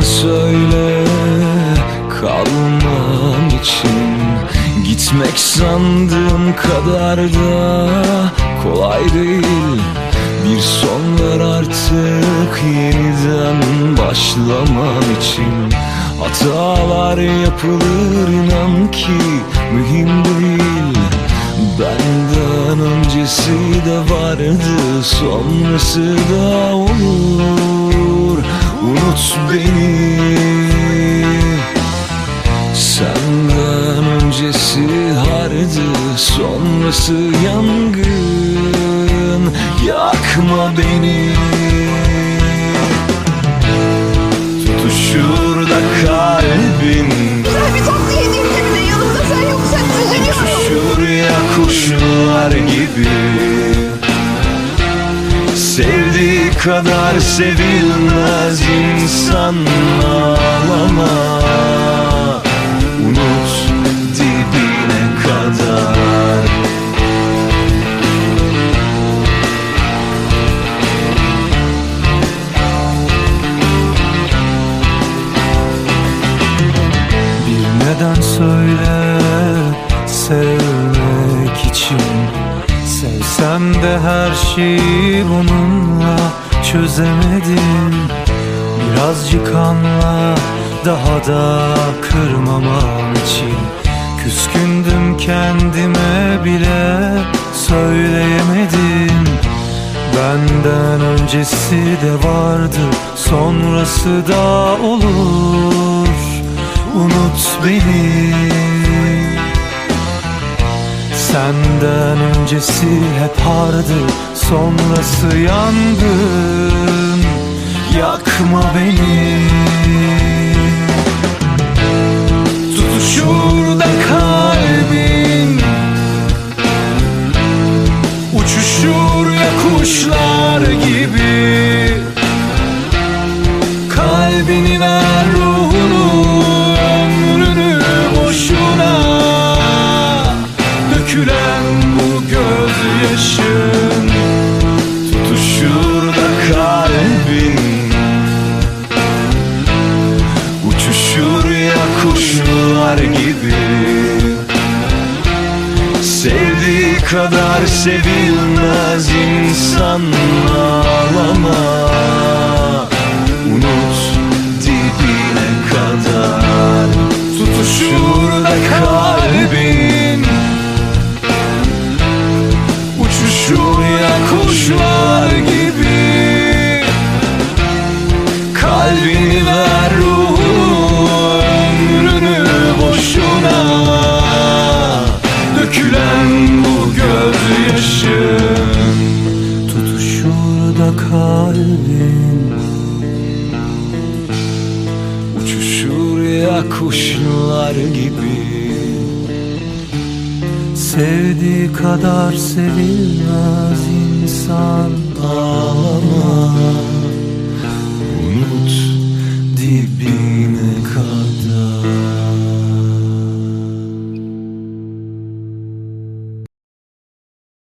sen söyle kalmam için. Gitmek sandığım kadar da kolay değil. Bir son ver artık yeniden başlamam için. Hatalar yapılır inan ki mühim değil. Benden öncesi de vardı sonrası da olur. Unut beni. Senden öncesi hardı sonrası yangın. Yakma beni. Tutuşur da kalbin Güzel bir tatlı yediğimde bile yanımda sen yoksan üzülüyorum. Uçuşur ya kuşlar gibi kadar sevilmez insan ağlama. Unut dibine kadar. Bir neden söyle sevmek için. Sevsem de her şeyi bununla çözemedim. Birazcık anla daha da kırmamam için. Küskündüm kendime bile söyleyemedim. Benden öncesi de vardı sonrası da olur. Unut beni Senden öncesi hep hardı sonrası yangın Yakma beni. Tutuşur da kalbin Uçuşur ya kuşlar gibi. Kalbini ver kuşlar gibi. Sevdiği kadar sevilmez insan ağlama. Unut dibine kadar Tutuşur da kalbin. Uçuşur ya kuşlar da kalbin Uçuşur ya kuşlar gibi. Sevdiği kadar sevilmez insan ağlama